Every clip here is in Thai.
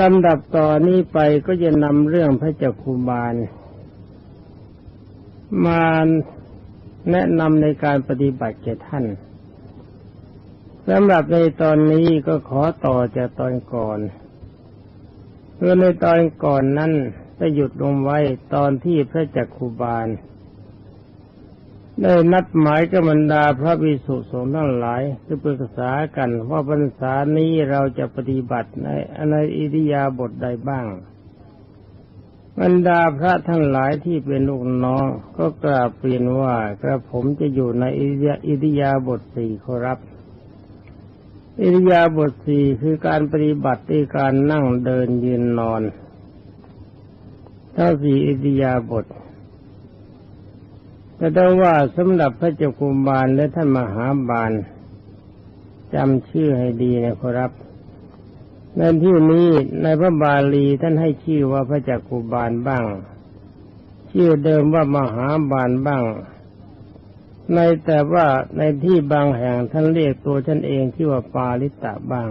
ลำดับต่อนนี้ไปก็จะนำเรื่องพระเจ้าคุบาล มาแนะนำในการปฏิบัติแก่ท่านสำหรับในตอนนี้ก็ขอต่อจากตอนก่อนเพื่อในตอนก่อนนั้นได้หยุดลงไว้ตอนที่พระจักคุบาล ได้นัดหมายกับบรรดาพระวิสุสงฆ์ทั้งหลายคือปรึกษากันว่าพรรษานี้เราจะปฏิบัติในในอิริยาบถใดบ้าง บรรดาพระทั้งหลายที่เป็นลูกน้องก็กราบเปลี่ยนว่ากระผมจะอยู่ในอิริยาบถสี่ขอรับ อิริยาบถสี่คือการปฏิบัติในการนั่งเดินยืนนอนทั้งสี่อิริยาบถ แต่ได้ว่าสำหรับพระเจ้ากุมบาลและท่านมหาบาลจำชื่อให้ดีนะครับในที่นี้ในพระบาลีท่านให้ชื่อว่าพระจักกุบาลบ้าง ชื่อเดิมว่ามหาบาลบ้าง ในแต่ว่าในที่บางแห่งท่านเรียกตัวท่านเองที่ว่าปาลิตะบ้าง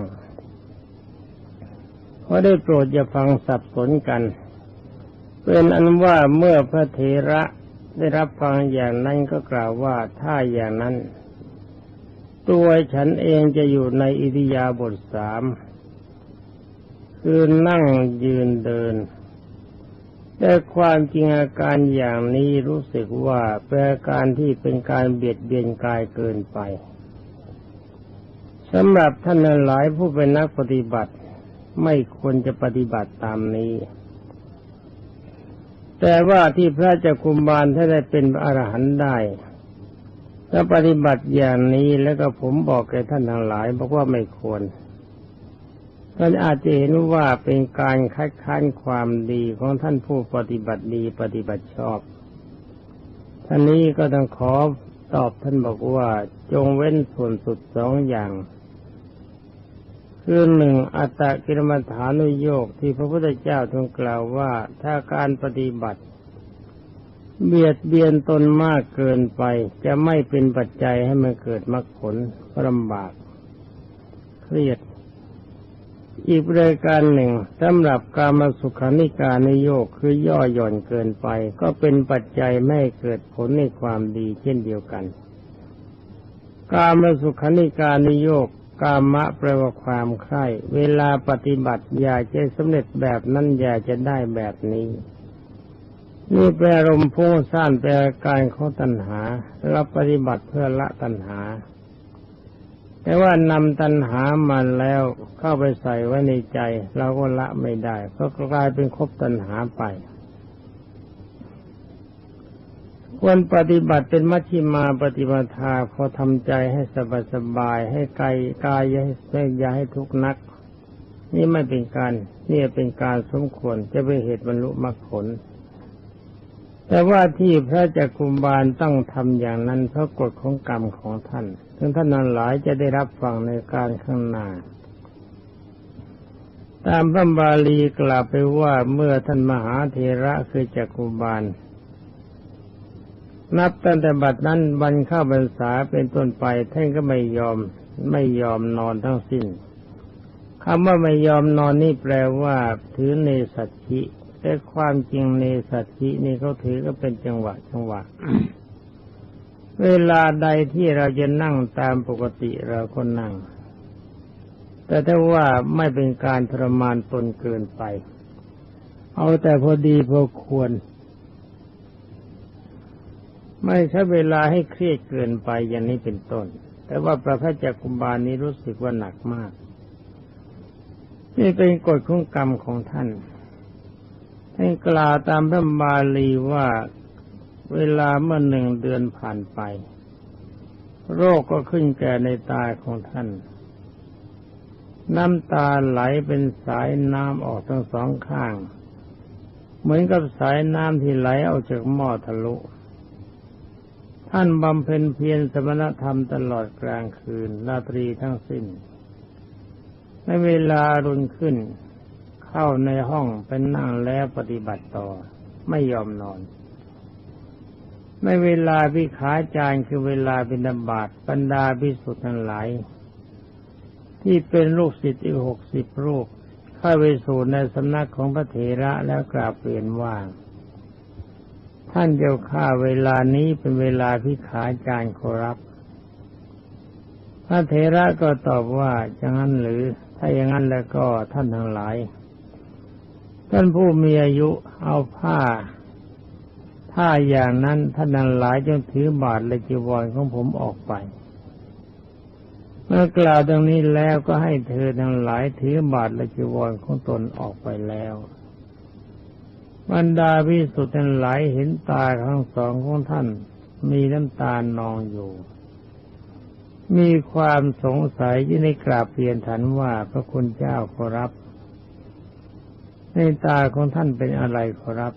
เพราะได้โปรดอย่าฟังสับสนกัน เป็นอันว่าเมื่อพระเทระ ได้รับฟังอย่างนั้นก็กล่าวว่าถ้าอย่างนั้น ตัวฉันเองจะอยู่ในอิริยาบถสามคือนั่งยืนเดิน แต่ความจริงอาการอย่างนี้รู้สึกว่าเป็นอาการที่เป็นการเบียดเบียนกายเกินไปสำหรับท่านหลายผู้เป็นนักปฏิบัติไม่ควรจะปฏิบัติตามนี้ แต่ว่าที่พระจักคุมบาลถ้าได้เป็นอรหันต์ได้ถ้าปฏิบัติอย่างนี้แล้วก็ผมบอกแก่ท่านทั้งหลายบอกว่าไม่ควรท่านอาจจะเห็นว่าเป็นการคัดค้านความดีของท่านผู้ปฏิบัติดีปฏิบัติชอบ ท่านนี้ก็ต้องขอตอบท่านบอกว่าจงเว้นส่วนสุดสองอย่าง คือหนึ่งอัตตกิรมฐานุโยกที่พระพุทธเจ้าทรงกล่าวว่าถ้าการปฏิบัติ เบียดเบียนตนมากเกินไปจะไม่เป็นปัจจัยให้มันเกิดมรรคผลลำบาก เครียด อีกรายการหนึ่งสำหรับการมาสุขานิการนโยกคือย่อหย่อนเกินไป ก็เป็นปัจจัยไม่เกิดผลในความดีเช่นเดียวกัน การมาสุขานิการนโยก กามะแปลว่าความใคร่เวลาปฏิบัติอยากจะสำเร็จแบบนั้นอยากจะได้แบบนี้ นี่แปลรมพุ่งสั้นแปลการของตัณหาเราปฏิบัติเพื่อละตัณหา แต่ว่านำตัณหามาแล้วเข้าไปใส่ไว้ในใจ เราก็ละไม่ได้เพราะกลายเป็นคบตัณหาไป ควรปฏิบัติเป็นมัชฌิมาปฏิบัติาพอทำใจให้สบายสบายให้กายกายอย่าให้อย่าให้ทุกข์นัก นี่ไม่เป็นการนี่เป็นการสมควรจะเป็นเหตุบรรลุมรรคผล แต่ว่าที่พระจักคุมบาลต้องทำอย่างนั้นเพราะกฎของกรรมของท่านถึงท่านนั้นหลายจะได้รับฟังในการข้างหน้าตามพระบาลีกล่าวไปว่าเมื่อท่านมหาเทระคือจักคุบาล นับตั้งแต่บัดนั้นวันเข้าบรรษาเป็นต้นไปท่านก็ไม่ยอมไม่ยอมนอนทั้งสิ้นคำว่าไม่ยอมนอนนี่แปลว่า ถือเนสัชิแต่ความจริงเนสัชินี่เขาถือก็เป็นจังหวะจังหวะ เวลาใดที่เราจะนั่งตามปกติเราก็นั่ง แต่ถ้าว่าไม่เป็นการทรมานตนเกินไป เอาแต่พอดีพอควร ไม่ใช้เวลาให้เครียดเกินไปอย่างนี้เป็นต้น แต่ว่าประพระจักกุบาลนี้รู้สึกว่าหนักมาก นี่เป็นกฎของกรรมของท่านท่านกล่าวตามพระบาลีว่าเวลาเมื่อหนึ่งเดือนผ่านไป โรคก็ขึ้นแก่ในตาของท่าน น้ำตาไหลเป็นสายน้ำออกทั้งสองข้าง เหมือนกับสายน้ำที่ไหลออกจากหม้อทะลุ ท่านบำเพ็ญเพียรสมณธรรมตลอดกลางคืนราตรีทั้งสิ้น ในเวลารุนขึ้น เข้าในห้องเป็นนั่งแล้วปฏิบัติต่อ ไม่ยอมนอน ในเวลาพิขาจาร์คือเวลาบิณบาตบรรดาพิสุทธิ์ทั้งหลาย ที่เป็นลูกศิษย์อีกหกสิบรูปเข้าไปสู่ในสำนักของพระเถระแล้วกราบเปลี่ยนว่า ท่านเจ้าข้าเวลานี้เป็นเวลาพิขาจารย์ขอรับ พระเถระก็ตอบว่าอย่างนั้นหรือ ถ้าอย่างนั้นแล้วก็ท่านทั้งหลาย ท่านผู้มีอายุเอาผ้า ถ้าอย่างนั้นท่านทั้งหลายจงถือบาทและจีวรของผมออกไปเมื่อกล่าวตรงนี้แล้วก็ให้เธอทั้งหลายถือบาทและจีวรของตนออกไปแล้ว บรรดาพิสุทธิ์ทั้งหลายเห็นตาทั้งสองของท่าน มีน้ำตาลนองอยู่ มีความสงสัยที่งในกราบเปลี่ยนถันว่าพระคุณเจ้าขอรับ ในตาของท่านเป็นอะไรขอรับ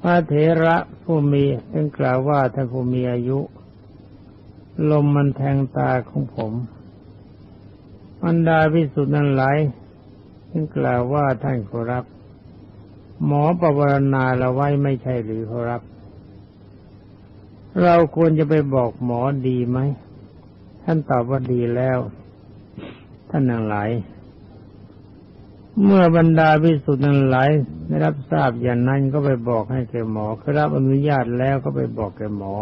พระเถระผู้มีเป็นกล่าวว่าท่านผู้มีอายุ ลมมันแทงตาของผมบรรดาพิสุทธิ์นั้นหลายเป็นกล่าวว่าท่านขอรับ หมอประวรณาเราไว้ไม่ใช่หรือขอรับ เราควรจะไปบอกหมอดีไหม ท่านตอบว่าดีแล้ว ท่านทั้งหลาย เมื่อบรรดาพิสุทธิ์ทั้งหลายได้รับทราบอย่างนั้นก็ไปบอกให้แกหมอคือรับอนุญาตแล้วก็ไปบอกแกหมอ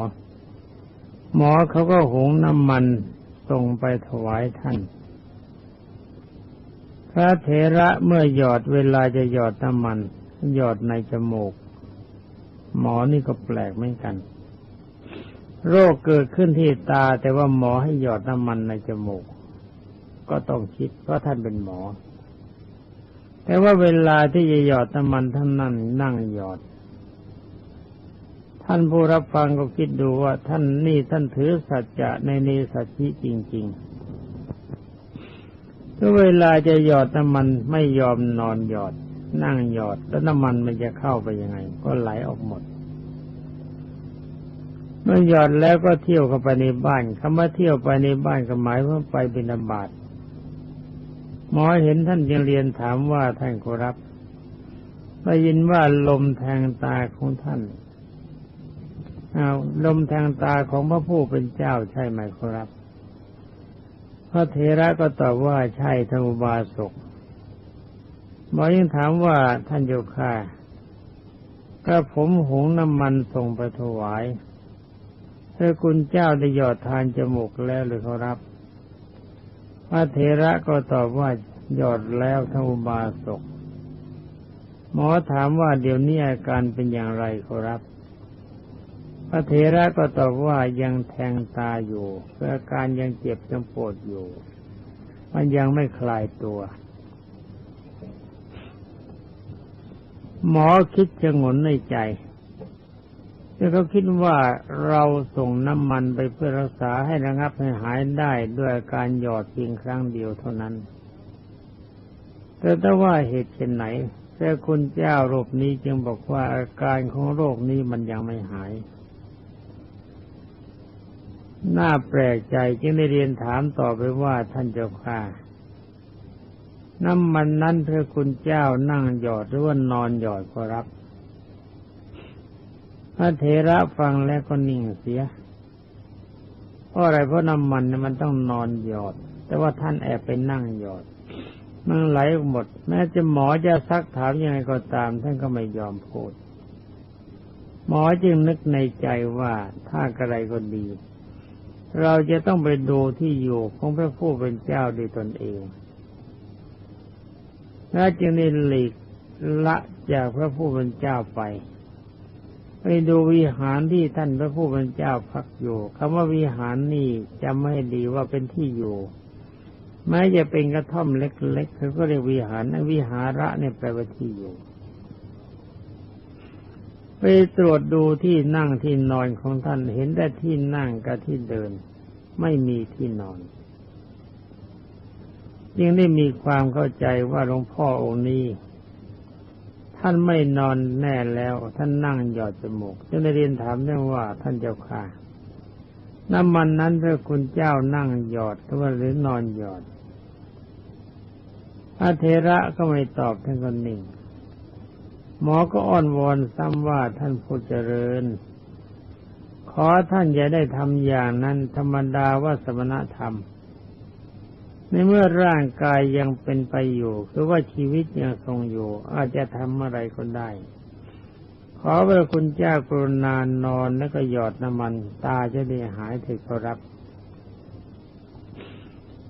หมอเขาก็หุงน้ำมันส่งไปถวายท่านพระเถระเมื่อหยอดเวลาจะหยอดน้ำมัน หยอดในจมูก หมอนี่ก็แปลกเหมือนกัน โรคเกิดขึ้นที่ตา แต่ว่าหมอให้หยอดน้ำมันในจมูก ก็ต้องคิด เพราะท่านเป็นหมอ แต่ว่าเวลาที่จะหยอดน้ำมันท่านนั่นนั่งหยอด ท่านผู้รับฟังก็คิดดูว่า ท่านนี่ท่านถือสัจจะในเนสัจจิจริง ๆถ้าเวลาจะหยอดน้ำมันไม่ยอมนอนหยอด นั่งหยอดแล้วน้ำมันมันจะเข้าไปยังไง ก็ไหลออกหมด เมื่อหยอดแล้วก็เที่ยวเข้าไปในบ้านคำว่าเที่ยวไปในบ้านก็หมายว่าไปบิณฑบาตหมอเห็นท่านยังเรียนถามว่าท่านขอรับได้ยินว่าลมแทงตาของท่านอาลมแทงตาของพระผู้เป็นเจ้าใช่ไหมขอรับ พระเทระก็ตอบว่าใช่ธรรมบาสก หมอยังถามว่าท่านโยค่าก็ผมหุงน้ำมันส่งไปถวายพระคุณเจ้าได้หยอดทานจมูกแล้วหรือเขารับ พระเถระก็ตอบว่าหยอดแล้วทั้งอุบาสกหมอถามว่าเดี๋ยวนี้อาการเป็นอย่างไรขอรับ พระเถระก็ตอบว่ายังแทงตาอยู่อาการยังเจ็บยังปวดอยู่ มันยังไม่คลายตัว หมอคิดจะงนในใจ แต่เขาคิดว่าเราส่งน้ำมันไปเพื่อรักษาให้ระงับให้หายได้ด้วยการหยอดเพียงครั้งเดียวเท่านั้น แต่ถ้าว่าเหตุเช่นไหนแต่คุณเจ้าโรคนี้จึงบอกว่าอาการของโรคนี้มันยังไม่หาย น่าแปลกใจจึงได้เรียนถามต่อไปว่าท่านเจ้าค่ะ น้ำมันนั้นพระคุณเจ้านั่งหยอดหรือว่านอนหยอดขอรับ พระเถระฟังแล้วก็นิ่งเสีย เพราะอะไรเพราะน้ำมันเนี่ยมันต้องนอนหยอด แต่ว่าท่านแอบไปนั่งหยอด มันไหลหมด แม้จะหมอจะซักถามยังไงก็ตาม ท่านก็ไม่ยอมพูด หมอจึงนึกในใจว่าถ้ากระไรก็ดี เราจะต้องไปดูที่อยู่ของพระผู้เป็นเจ้าด้วยตนเอง และจึงได้หลีกละจากพระผู้เป็นเจ้าไป ไปดูวิหารที่ท่านพระผู้เป็นเจ้าพักอยู่คำว่าวิหารนี่จำไม่ดีว่าเป็นที่อยู่แม้จะเป็นกระท่อมเล็กๆเขาก็เรียกวิหารวิหาระเนี่ยแปลว่าที่อยู่ ไปตรวจดูที่นั่งที่นอนของท่านเห็นแต่ที่นั่งกับที่เดิน ไม่มีที่นอน จึงได้มีความเข้าใจว่าหลวงพ่อองค์นี้ ท่านไม่นอนแน่แล้ว ท่านนั่งหยอดจมูกจึงได้เรียนถามเรื่องว่าท่านเจ้าค่ะ น้ำมันนั้นพระคุณเจ้านั่งหยอดหรือว่าหรือนอนหยอดพระเทระก็ไม่ตอบท่านก็นิ่ง หมอก็อ้อนวอนซ้ำว่าท่านผู้เจริญ ขอท่านอย่าได้ทำอย่างนั้นธรรมดาว่าสมณธรรม ในเมื่อร่างกายยังเป็นไปอยู่คือว่าชีวิตยังทรงอยู่ อาจจะทำอะไรก็ได้ ขอพระคุณเจ้ากรุณานอนแล้วก็หยอดน้ำมัน ตาจะได้หายถึงครับ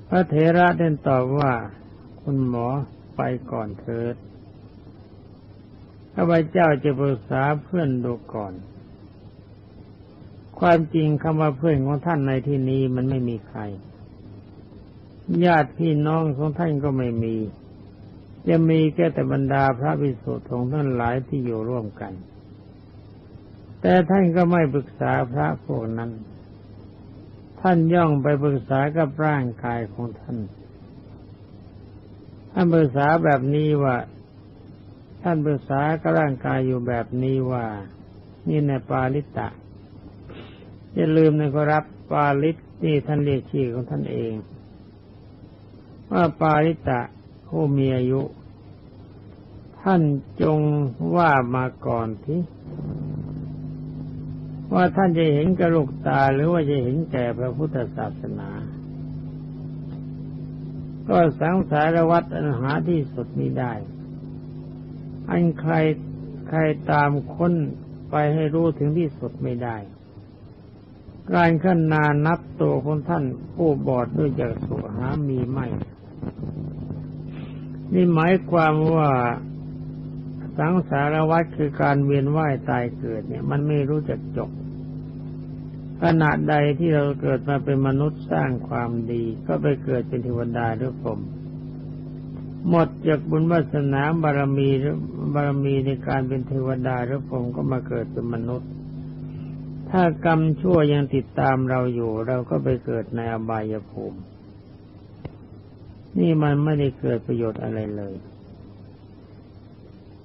พระเถระเด่นตอบว่า คุณหมอไปก่อนเถิดข้าพเจ้าจะปรึกษาเพื่อนดูก่อน ความจริงคำว่าเพื่อนของท่านในที่นี้มันไม่มีใคร ญาติพี่น้องของท่านก็ไม่มี จะมีแค่แต่บรรดาพระภิกษุของท่านหลายที่อยู่ร่วมกัน แต่ท่านก็ไม่ปรึกษาพระพวกนั้น ท่านย่องไปปรึกษากับร่างกายของท่าน ท่านปรึกษาแบบนี้ว่า ท่านปรึกษากับร่างกายอยู่แบบนี้ว่า นี่ในปาลิตะอย่าลืมนะครับปาลิตนี่ท่านเรียกชื่อของท่านเอง ว่าปาลิตะผู้มีอายุ ท่านจงว่ามาก่อนที่ว่าท่านจะเห็นกระลูกตาหรือว่าจะเห็นแก่พระพุทธศาสนา ก็สังสารวัฏอันหาที่สุดนี้ได้ อันใครใครตามค้นไปให้รู้ถึงที่สุดไม่ได้ การขั้นนานับตัวของท่านผู้บอดด้วยจากสุหามีไม่ นี่หมายความว่าสังสารวัฏคือการเวียนว่ายตายเกิดเนี่ย มันไม่รู้จักจบขณะใดที่เราเกิดมาเป็นมนุษย์สร้างความดี ก็ไปเกิดเป็นเทวดาหรือผมหมดจากบุญวาสนาบารมีหรือบารมีในการเป็นเทวดาหรือผมก็มาเกิดเป็นมนุษย์ ถ้ากรรมชั่วยังติดตามเราอยู่ เราก็ไปเกิดในอบายภูมิ นี่มันไม่ได้เกิดประโยชน์อะไรเลย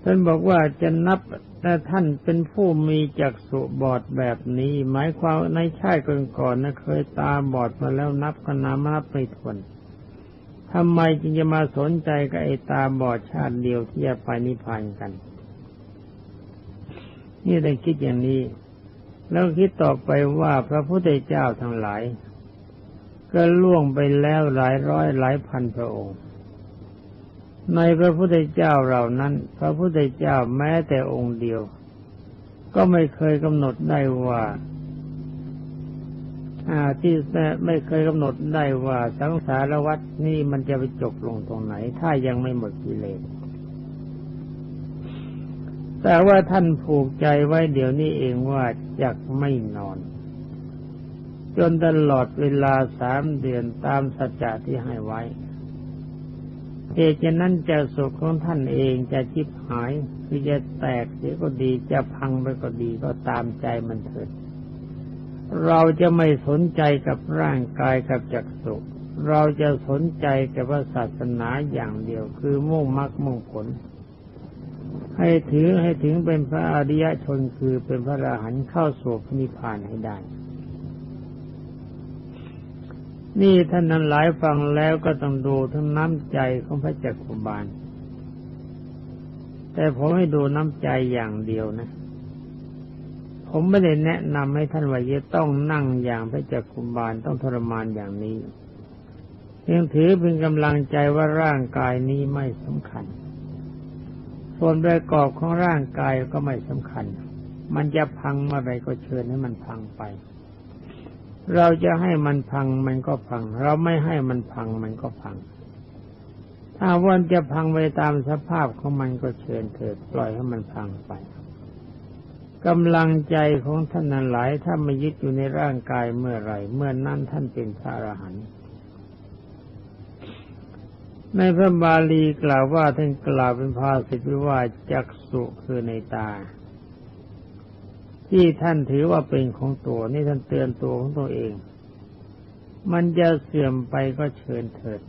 ท่านบอกว่าจะนับแต่ท่านเป็นผู้มีจักษุบอดแบบนี้ หมายความในชาติก่อนๆนะเคยตาบอดมาแล้วนับกันนานับไม่ถ้วนทำไมจึงจะมาสนใจกับไอ้ตาบอดชาติเดียวที่จะไปนิพพานกัน นี่ได้คิดอย่างนี้ แล้วคิดต่อไปว่าพระพุทธเจ้าทั้งหลาย ก็ล่วงไปแล้วหลายร้อยหลายพันพระองค์ ในพระพุทธเจ้าเหล่านั้น พระพุทธเจ้าแม้แต่องค์เดียว ก็ไม่เคยกำหนดได้ว่าที่ไม่เคยกำหนดได้ว่าสังสารวัฏนี่มันจะไปจบลงตรงไหน ถ้ายังไม่หมดกิเลสแต่ว่าท่านผูกใจไว้เดี๋ยวนี้เองว่าจะไม่นอน จนตลอดเวลาสามเดือนตามสัจจะที่ให้ไว้เหตุฉะนั้นจะสุขของท่านเองจะจิบหายคือจะแตกเสียก็ดีจะพังไปก็ดีก็ตามใจมันเถิด เราจะไม่สนใจกับร่างกายกับจักสุขเราจะสนใจกับศาสนาอย่างเดียวคือมุ่งมรรคมุ่งผล ให้ถือให้ถึงเป็นพระอริยชนคือเป็นพระอรหันต์เข้าสู่นิพพานให้ได้ นี่ท่านนั้นหลายฟังแล้วก็ต้องดูทั้งน้ำใจของพระจักรบาล แต่ผมให้ดูน้ำใจอย่างเดียวนะ ผมไม่ได้แนะนำให้ท่านว่าจะต้องนั่งอย่างพระจักรบาลต้องทรมานอย่างนี้ยังถือเป็นกำลังใจว่าร่างกายนี้ไม่สำคัญ ส่วนประกอบของร่างกายก็ไม่สำคัญ มันจะพังเมื่อไรก็เชิญให้มันพังไป เราจะให้มันพังมันก็พัง เราไม่ให้มันพังมันก็พัง ถ้าวันจะพังไปตามสภาพของมันก็เชิญเถิดปล่อยให้มันพังไปกำลังใจของท่านนั้นหลายถ้าไม่ยึดอยู่ในร่างกายเมื่อไรเมื่อนั้นท่านเป็นพระอรหันต์ในพระบาลีกล่าวว่าท่านกล่าวเป็นภาษิตว่าจักสุคือในตา ที่ท่านถือว่าเป็นของตัวนี่ท่านเตือนตัวของตัวเอง มันจะเสื่อมไปก็เชิญเถิด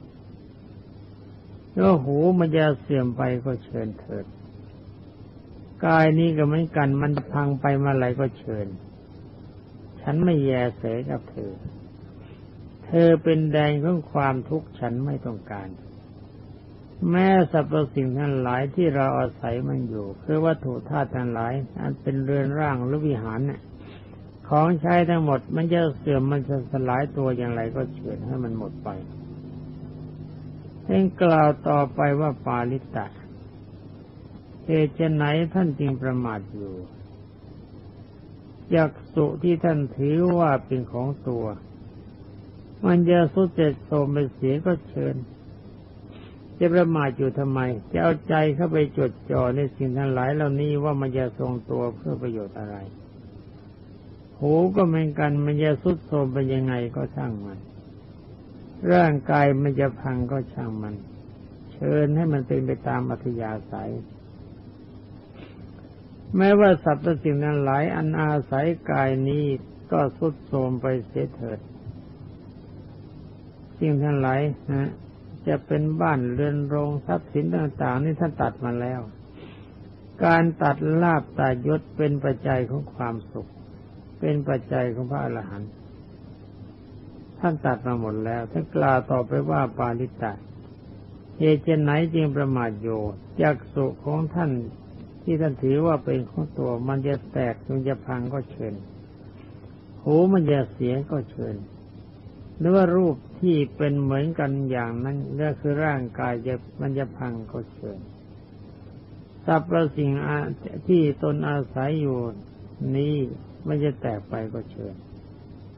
แล้วหูมันจะเสื่อมไปก็เชิญเถิดกายนี้ก็เหมือนกัน มันพังไปมาอะไรก็เชิญ ฉันไม่แยเสกับเธอ เธอเป็นแดงของความทุกข์ฉันไม่ต้องการ แม้สรรพสิ่งทั้งหลายที่เราอาศัยมันอยู่ คือวัตถุธาตุทั้งหลาย อันเป็นเรือนร่างหรือวิหารเนี่ยของใช้ทั้งหมดมันจะเสื่อมมันจะสลายตัวอย่างไรก็เฉือนให้มันหมดไปเองกล่าวต่อไปว่าปาลิตะเหตุจะไหนท่านจึงประมาทอยู่จักสุที่ท่านถือว่าเป็นของตัว มันจะสุดเจ็ดโสมไปเสียก็เชิญ จะประมาทอยู่ทำไม จะเอาใจเข้าไปจดจ่อในสิ่งทั้งหลายเหล่านี้ว่ามันจะทรงตัวเพื่อประโยชน์อะไร หูก็เหมือนกันมันจะสุดโทมเป็นยังไงก็ช่างมัน ร่างกายมันจะพังก็ช่างมัน เชิญให้มันเป็นไปตามอัธยาศัย แม้ว่าสัตว์สิ่งนั้นหลาย อันอาศัยกายนี้ก็สุดโทมไปเสียเถิดสิ่งทั้งหลายนะ จะเป็นบ้านเรือนโรงทรัพย์สินต่างๆ นี่ท่านตัดมาแล้ว การตัดลาบตัดยศเป็นปัจจัยของความสุข เป็นปัจจัยของพระอรหันต์ท่านตัดมาหมดแล้วท่านกล่าวต่อไปว่าปาลิตะเหตุเช่นไหนจึงประมาทโยจักสุของท่านที่ท่านถือว่าเป็นของตัว มันจะแตกมันจะพังก็เชิญ หูมันจะเสียก็เชิญ หรือว่ารูปที่เป็นเหมือนกันอย่างนั้นก็คือร่างกายจะมันจะพังก็เชิญทรัพย์ประสิ่งที่ตนอาศัยอยู่นี้มันจะแตกไปก็เชิญ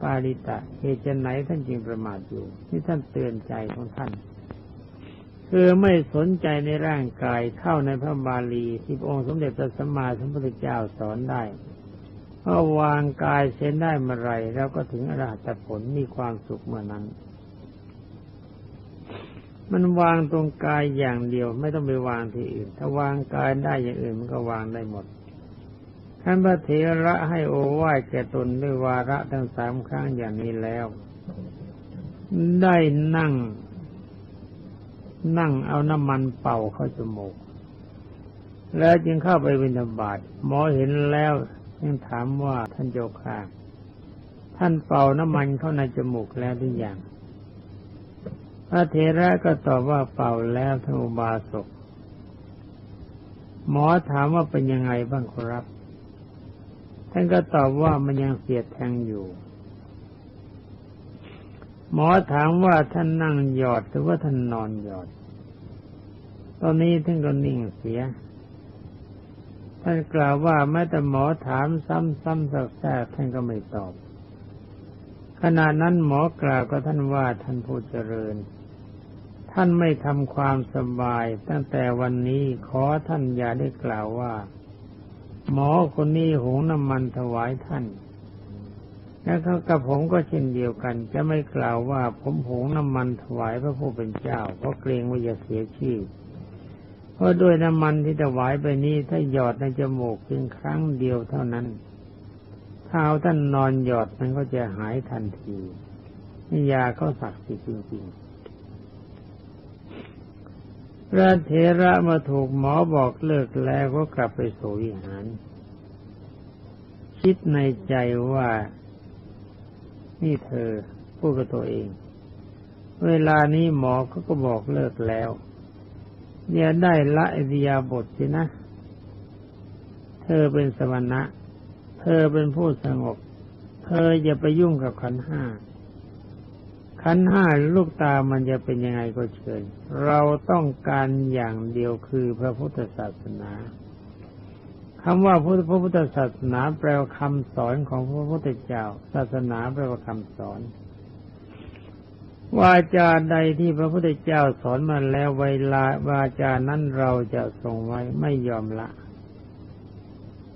ปาริตะเหตุไหนท่านจึงประมาทอยู่ที่ท่านเตือนใจของท่าน คือไม่สนใจในร่างกายเข้าในพระบาลีที่พระองค์สมเด็จพระสัมมาสัมพุทธเจ้าสอนได้ เพราวางกายเส้นได้เมื่อไรแล้วก็ถึงอรหัตผลมีความสุขเมื่อนั้น มันวางตรงกายอย่างเดียวไม่ต้องไปวางที่อื่น ถ้าวางกายได้อย่างอื่นมันก็วางได้หมดท่านพระเถระให้โอวาทแก่ตนด้วยวาระทั้งสามครั้งอย่างนี้แล้ว ได้นั่ง นั่งเอาน้ำมันเป่าเข้าจมูก แล้วจึงเข้าไปวินาบาตหมอเห็นแล้ว ยังถามว่าท่านโยคาท่านเป่าน้ำมันเข้าในจมูกแล้วหรือยังพระเทระก็ตอบว่าเป่าแล้วท่านอุบาสกหมอถามว่าเป็นยังไงบ้างครับ ท่านก็ตอบว่ามันยังเสียดแทงอยู่ หมอถามว่าท่านนั่งหยอดหรือว่าท่านนอนหยอด ตอนนี้ท่านก็นิ่งเสีย ท่านกล่าวว่าแม้แต่หมอถามซ้ำๆสักแทกท่านก็ไม่ตอบ ขณะนั้นหมอกล่าวกับท่านว่าท่านผู้เจริญ ท่านไม่ทำความสบาย ตั้งแต่วันนี้ขอท่านอย่าได้กล่าวว่า หมอคนนี้หงน้ำมันถวายท่านแล้วกับผมก็เช่นเดียวกัน จะไม่กล่าวว่าผมหงน้ำมันถวายพระผู้เป็นเจ้า เพราะเกรงว่าจะเสียชื่อ เพราะด้วยน้ำมันที่ถวายไปนี้ถ้าหยอดในจมูกเพียงครั้งเดียวเท่านั้นเท้าท่านนอนหยอดมันก็จะหายทันทีนี่ยาเขาศักดิ์สิทธิ์จริงๆ พระเทระมาถูกหมอบอกเลิกแล้วก็กลับไปสวิหาร คิดในใจว่านี่เธอพูดกับตัวเอง เวลานี้หมอเขาก็บอกเลิกแล้ว เนี่ยได้ละอิริยาบทสินะ เธอเป็นสมณะเธอเป็นผู้สงบ เธออย่าไปยุ่งกับขันห้า ขันห้าลูกตามันจะเป็นยังไงก็เชิญ เราต้องการอย่างเดียวคือพระพุทธศาสนาคำว่าพุทธพระพุทธศาสนาแปลว่าคำสอนของพระพุทธเจ้า ศาสนาแปลว่าคำสอน วาจาใดที่พระพุทธเจ้าสอนมาแล้วเวลาวาจานั้นเราจะทรงไว้ไม่ยอมละ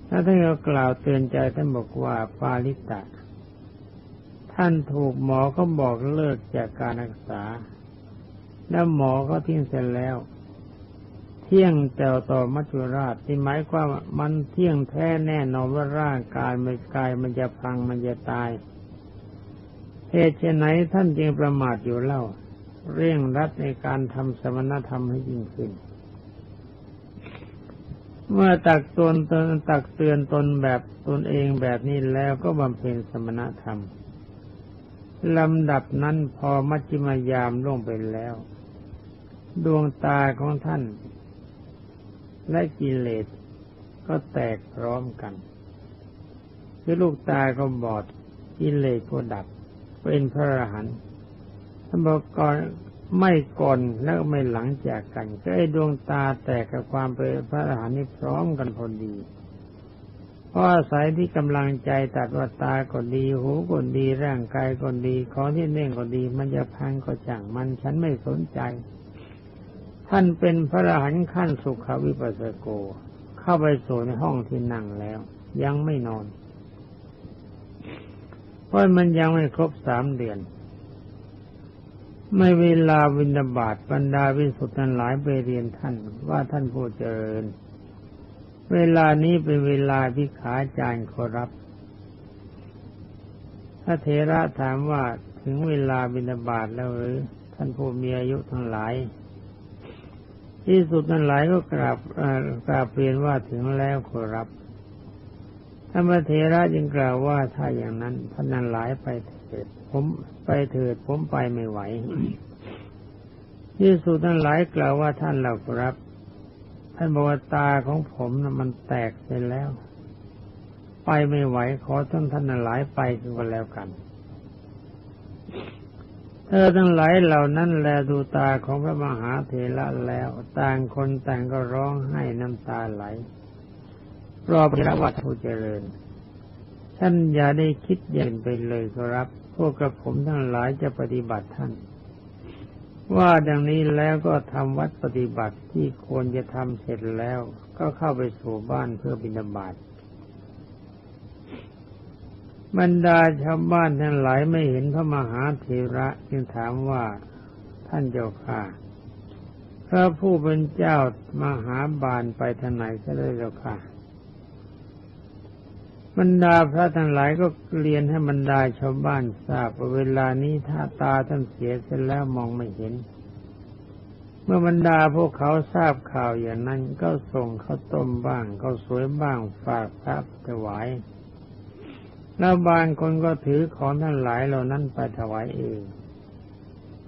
ถ้าท่านก็กล่าวเตือนใจท่านบอกว่าปาลิตะ ท่านถูกหมอเขาบอกเลิกจากการรักษา แล้วหมอเขาทิ้งเสร็จแล้ว เที่ยงแต่ต่อมัจจุราชที่หมายความมันเที่ยงแท้แน่นอนว่าร่างกายไม่กายมันจะพังมันจะตาย เหตุเช่นไหนท่านจึงประมาทอยู่เล่า เร่งรัดในการทำสมณธรรมให้ยิ่งขึ้น เมื่อตักตนตนตักเตือนตนแบบตนเองแบบนี้แล้วก็บำเพ็ญสมณธรรมลำดับนั้นพอมัจจิมายามล่วงไปแล้ว ดวงตาของท่าน และกิเลสก็แตกพร้อมกันคือลูกตาก็บอดกิเลสก็ดับ เป็นพระอรหันต์ท่านบอกก่อนไม่ก่อนแล้วไม่หลังจากกัน ก็ไอ้ดวงตาแตกกับความเป็นพระอรหันต์นี่พร้อมกันพอดีเพราะอาศัยที่กำลังใจตัดว่าตาก็ดี หูก็ดีร่างกายก็ดีของที่เน่งก็ดี มันจะพังก็จังมันฉันไม่สนใจ ท่านเป็นพระอรหันต์ขั้นสุขวิปัสสโก เข้าไปสู่ในห้องที่นั่งแล้ว ยังไม่นอน เพราะมันยังไม่ครบสามเดือน ไม่เวลาวินาบาตบรรดาวิสุทธิ์ทั้งหลายไปเรียนท่านว่าท่านผู้เจริญ เวลานี้เป็นเวลาพิขาจารย์ขอรับถ้าเทระถามว่าถึงเวลาบินาบาตแล้วหรือท่านผู้มีอายุทั้งหลาย ที่สุดนั้นหลายก็กราบกราบเรียนว่าถึงแล้วขอรับ ธรรมเทระจึงกล่าวว่าถ้าอย่างนั้นท่านนั้นหลายไปเถิด ผมไปเถิด ผมไปไม่ไหวที่สุดนั้นหลายกล่าวว่าท่านเราครับ ท่านบอกว่าตาของผมนะมันแตกไปแล้ว ไปไม่ไหวขอท่านท่านนั้นหลายไปก็แล้วกันเธอทั้งหลายเหล่านั้นแลดูตาของพระมหาเถระแล้ว ต่างคนต่างก็ร้องไห้น้ำตาไหล รอพระวัตถุเจริญ ท่านอย่าได้คิดเย็นไปเลยครับ พวกกระผมทั้งหลายจะปฏิบัติท่าน ว่าดังนี้แล้วก็ทำวัดปฏิบัติที่ควรจะทำเสร็จแล้ว ก็เข้าไปสู่บ้านเพื่อบิณฑบาตบรรดาชาวบ้านทั้งหลายไม่เห็นพระมหาเถระจึงถามว่าท่านเจ้าค่ะพระผู้เป็นเจ้ามหาบานไปทางไหนก็ได้เจ้าค่ะ บรรดาพระทั้งหลายก็เรียนให้บรรดาชาวบ้านทราบว่าเวลานี้ถ้าตาท่านเสียเสร็จแล้วมองไม่เห็น เมื่อบรรดาพวกเขาทราบข่าวอย่างนั้นก็ส่งข้าวต้มบ้างข้าวสวยบ้างฝากพระถวายแล้วบางคนก็ถือของทั้งหลายเหล่านั้นไปถวายเอง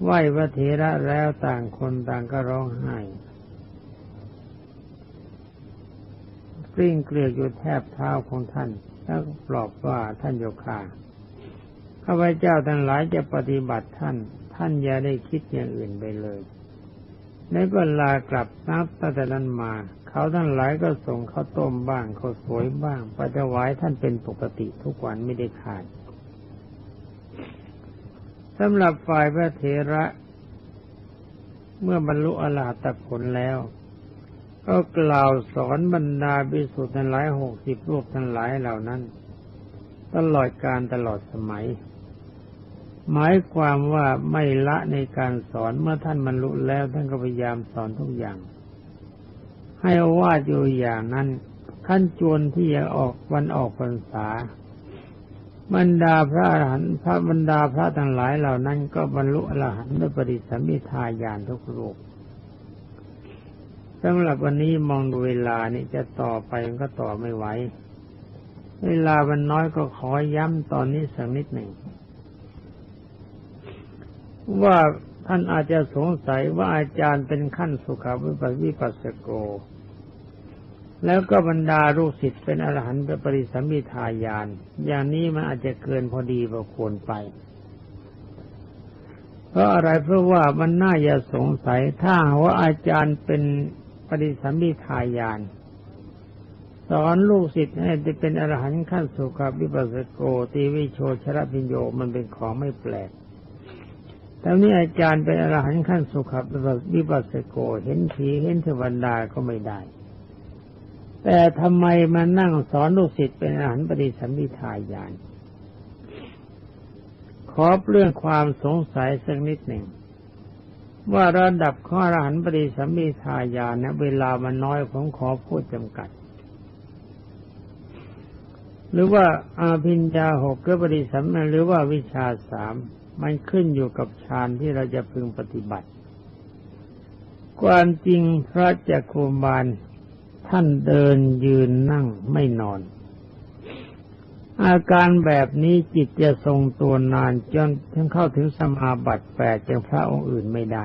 ไหว้พระเถระแล้วต่างคนต่างก็ร้องไห้กลิ้งเกลียกอยู่แทบเท้าของท่าน แล้วปลอบว่าท่านโยคาข้าพเจ้าทั้งหลายจะปฏิบัติท่าน ท่านอย่าได้คิดอย่างอื่นไปเลยแล้วก็ลากลับนับตั้งแต่นั้นมา เขาทั้งหลายก็ส่งข้าวต้มบ้างข้าวสวยบ้างไปถวายท่านเป็นปกติทุกวันไม่ได้ขาดสำหรับฝ่ายพระเถระ เมื่อบรรลุอรหัตผลแล้ว ก็กล่าวสอนบรรดาบิสุทธิ์ทั้งหลายหกสิบรูปทั้งหลายเหล่านั้น ตลอดการตลอดสมัย หมายความว่าไม่ละในการสอนเมื่อท่านบรรลุแล้วท่านก็พยายามสอนทุกอย่าง ให้ว่าอยู่อย่างนั้นขั้นจวนที่จะออกวันออกพรรษาบรรดาพระอรหันต์พระบรรดาพระทั้งหลายเหล่านั้นก็บรรลุอรหันต์ด้วยปฏิสัมมิทายานทุกรูป สำหรับวันนี้มองดูเวลานี่จะต่อไปมันก็ต่อไม่ไหว เวลามันน้อยก็ขอย้ำตอนนี้สักนิดหนึ่ง ว่าท่านอาจจะสงสัยว่าอาจารย์เป็นขั้นสุขวิปัสวิปัสสโก แล้วก็บรรดาลูกศิษย์เป็นอรหันต์เป็นปริสัมมิทายาน อย่างนี้มันอาจจะเกินพอดีพอควรไป เพราะอะไรเพราะว่ามันน่าจะสงสัยถ้าว่าอาจารย์เป็น ปริสัมมิทายาน สอนลูกศิษย์ให้ได้เป็นอรหันต์ขั้นสุขวิปัสสโกตีวิโชชรพิญโยมันเป็นของไม่แปลกแต่นี้อาจารย์เป็นอรหันต์ขั้นสุขวิปัสสโกเห็นผีเห็นเทวดาก็ไม่ได้ แต่ทำไมมานั่งสอนลูกศิษย์เป็นอรหันต์ปฏิสัมมิทายาน ขอเรื่องความสงสัยสักนิดหนึ่ง ว่าระดับข้อรหันปฏิสัมมิทายานะเวลามันน้อยผมขอพูดจำกัด หรือว่าอาพิญญาหกก็ปฏิสัมหรือว่าวิชาสามมันขึ้นอยู่กับฌานที่เราจะพึงปฏิบัติ ความจริงพระจักคุบาลท่านเดินยืนนั่งไม่นอน อาการแบบนี้จิตจะทรงตัวนานจนถึงเข้าถึงสมาบัติแปดจากพระองค์อื่นไม่ได้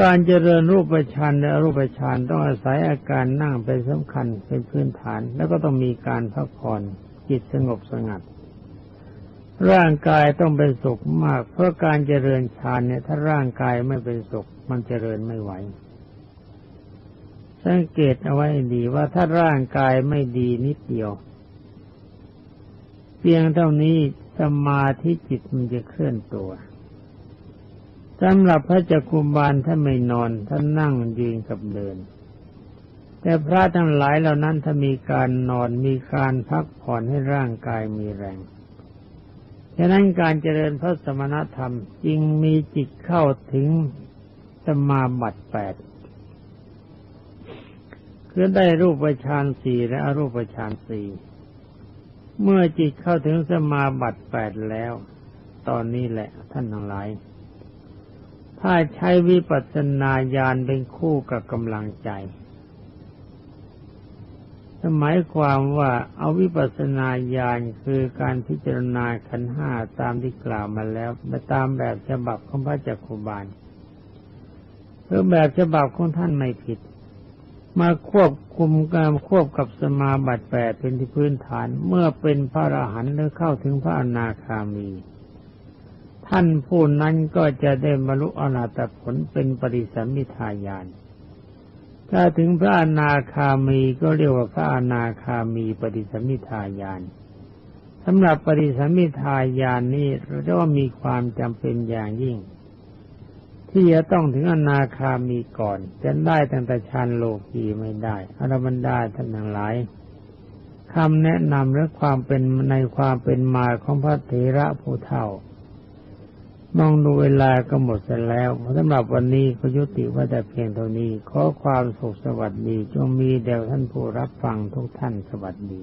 การเจริญรูปฌานและรูปฌานต้องอาศัยอาการนั่งเป็นสำคัญเป็นพื้นฐาน แล้วก็ต้องมีการพักผ่อนจิตสงบสงัด ร่างกายต้องเป็นสุขมาก เพราะการเจริญฌานเนี่ย ถ้าร่างกายไม่เป็นสุขมันเจริญไม่ไหวสังเกตเอาไว้ดีว่าถ้าร่างกายไม่ดีนิดเดียว พียงเท่านี้สมาธิจิตมันจะเคลื่อนตัวสำหรับพระจักคุบาลท่านไม่นอนท่านนั่งยืนกับเดิน แต่พระทั้งหลายเหล่านั้นถ้ามีการนอนมีการพักผ่อนให้ร่างกายมีแรงฉะนั้นการเจริญพระสมณธรรมจึงมีจิตเข้าถึงสมาบัติแปดคือได้รูปฌานสี่และอรูปฌานสี่ เมื่อจิตเข้าถึงสมาบัติแปดแล้ว ตอนนี้แหละท่านทั้งหลาย ถ้าใช้วิปัสสนาญาณเป็นคู่กับกำลังใจหมายความว่าเอาวิปัสสนาญาณคือการพิจารณาขันห้าตามที่กล่าวมาแล้วมาตามแบบฉบับของพระจักคุบาลเพื่อแบบฉบับของท่านไม่ผิด มาควบคุมการควบกับสมาบัติแปดเป็นที่พื้นฐานเมื่อเป็นพระอรหันต์หรือเข้าถึงพระอนาคามี ท่านผู้นั้นก็จะได้บรรลุอนาตผลเป็นปริสัมมิทายานถ้าถึงพระอนาคามีก็เรียกว่าพระอนาคามีปฏิสัมมิทายานสำหรับปฏิสัมมิทายานนี้เราจะว่ามีความจำเป็นอย่างยิ่ง ที่จะต้องถึงอนาคามีก่อน จะได้ตั้งแต่ฌานโลกีไม่ได้อรบันดาท่านทั้งหลายคำแนะนำและความเป็นในความเป็นมาของพระเถระผู้เฒ่ามองดูเวลาก็หมดเสร็จแล้วสำหรับวันนี้ก็ยุติว่าแต่เพียงเท่านี้ ขอความสุขสวัสดีจงมีแด่ท่านผู้รับฟังทุกท่านสวัสดี